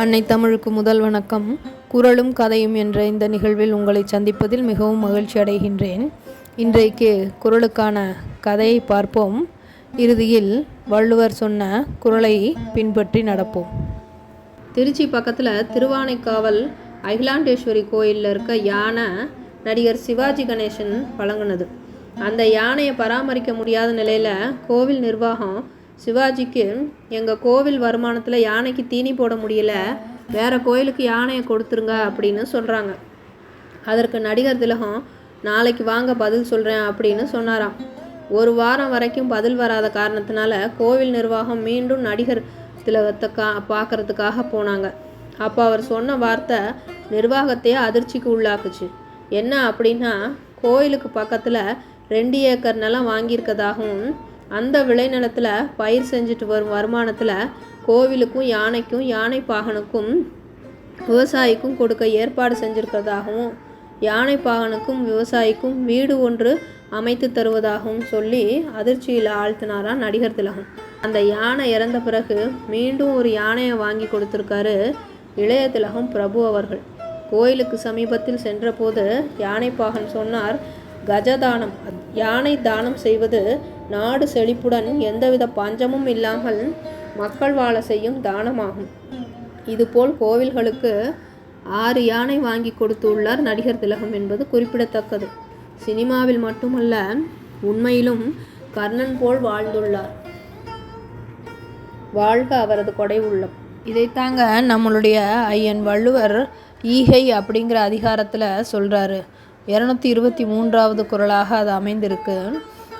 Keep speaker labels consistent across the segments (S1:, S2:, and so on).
S1: அன்னை தமிழுக்கு முதல் வணக்கம். குரலும் கதையும் என்ற இந்த நிகழ்வில் உங்களை சந்திப்பதில் மிகவும் மகிழ்ச்சி அடைகின்றேன். இன்றைக்கு குரலுக்கான கதையை பார்ப்போம். இறுதியில் வள்ளுவர் சொன்ன குரலை பின்பற்றி நடப்போம். திருச்சி பக்கத்தில் திருவானைக்காவல் அகிலாண்டேஸ்வரி கோயிலில் இருக்க யானை நடிகர் சிவாஜி கணேசன் வழங்கினது அந்த யானையை பராமரிக்க முடியாத நிலையில் கோவில் நிர்வாகம் சிவாஜிக்கு எங்கள் கோவில் வருமானத்தில் யானைக்கு தீனி போட முடியல வேறு கோயிலுக்கு யானையை கொடுத்துருங்க அப்படின்னு சொல்கிறாங்க அதற்கு நடிகர் திலகம் நாளைக்கு வாங்க பதில் சொல்கிறேன் அப்படின்னு சொன்னாராம். ஒரு வாரம் வரைக்கும் பதில் வராத காரணத்தினால கோவில் நிர்வாகம் மீண்டும் நடிகர் திலகத்தை கா பார்க்குறதுக்காக போனாங்க. அப்போ அவர் சொன்ன வார்த்தை நிர்வாகத்தையே அதிர்ச்சிக்கு உள்ளாக்குச்சு. என்ன அப்படின்னா கோயிலுக்கு பக்கத்தில் ரெண்டு ஏக்கர் நிலம் வாங்கியிருக்கதாகவும் அந்த விளைநிலத்தில் பயிர் செஞ்சுட்டு வரும் வருமானத்தில் கோவிலுக்கும் யானைக்கும் யானை பாகனுக்கும் விவசாயிக்கும் கொடுக்க ஏற்பாடு செஞ்சுருக்கிறதாகவும் யானை பாகனுக்கும் விவசாயிக்கும் வீடு ஒன்று அமைத்து தருவதாகவும் சொல்லி அதிர்ச்சியில் ஆழ்த்தினாரா நடிகர் திலகம். அந்த யானை இறந்த பிறகு மீண்டும் ஒரு யானையை வாங்கி கொடுத்துருக்காரு இளைய திலகம் பிரபு அவர்கள். கோயிலுக்கு சமீபத்தில் சென்றபோது யானைப்பாகன் சொன்னார் கஜதானம் யானை தானம் செய்வது நாடு செழிப்புடன் எந்தவித பஞ்சமும் இல்லாமல் மக்கள் வாழ செய்யும் தானமாகும். இதுபோல் கோவில்களுக்கு ஆறு யானை வாங்கி கொடுத்துள்ளார் நடிகர் திலகம் என்பது குறிப்பிடத்தக்கது. சினிமாவில் மட்டுமல்ல உண்மையிலும் கர்ணன் போல் வாழ்ந்துள்ளார். வாழ்க அவரது கொடை உள்ளம். இதைத்தாங்க நம்மளுடைய ஐயன் வள்ளுவர் ஈகை அப்படிங்கிற அதிகாரத்தில் சொல்கிறாரு இரநூத்தி இருபத்தி மூன்றாவது குரலாக அது அமைந்திருக்கு.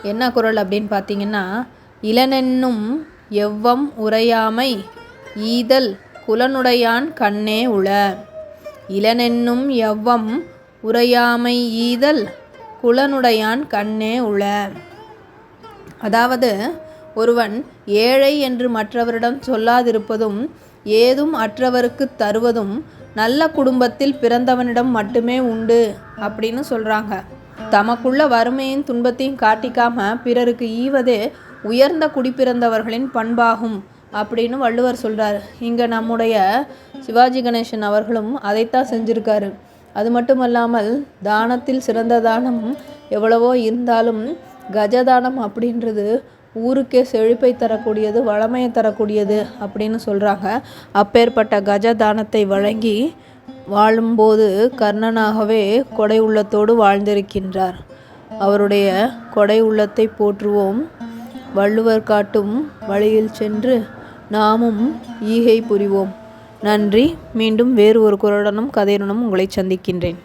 S1: என்ன குரல் அப்படின்னு பார்த்தீங்கன்னா இளனென்னும் எவ்வம் உரையாமை ஈதல் குலனுடையான் கண்ணே உள. இளனென்னும் எவ்வம் உரையாமை ஈதல் குலனுடையான் கண்ணே உள. அதாவது ஒருவன் ஏழை என்று மற்றவரிடம் சொல்லாதிருப்பதும் ஏதும் அற்றவருக்கு தருவதும் நல்ல குடும்பத்தில் பிறந்தவனிடம் மட்டுமே உண்டு அப்படின்னு சொல்கிறாங்க தமக்குள்ள வறுமையின் துன்பத்தையும் காட்டிக்காம பிறருக்கு ஈவதே உயர்ந்த குடிப்பிறந்தவர்களின் பண்பாகும் அப்படின்னு வள்ளுவர் சொல்கிறார் இங்கே நம்முடைய சிவாஜி கணேசன் அவர்களும் அதைத்தான் செஞ்சுருக்காரு. அது மட்டுமல்லாமல் தானத்தில் சிறந்த தானம் எவ்வளவோ இருந்தாலும் கஜதானம் அப்படின்றது ஊருக்கே செழிப்பை தரக்கூடியது வளமையை தரக்கூடியது அப்படின்னு சொல்கிறாங்க அப்பேற்பட்ட கஜதானத்தை வழங்கி வாழும்போது கர்ணனாகவே கொடை உள்ளத்தோடு வாழ்ந்திருக்கின்றார். அவருடைய கொடை உள்ளத்தை போற்றுவோம். வள்ளுவர் காட்டும் வழியில் சென்று நாமும் ஈகை புரிவோம். நன்றி. மீண்டும் வேறு ஒரு குரலுடனும் கதையுடனும் உங்களை சந்திக்கின்றேன்.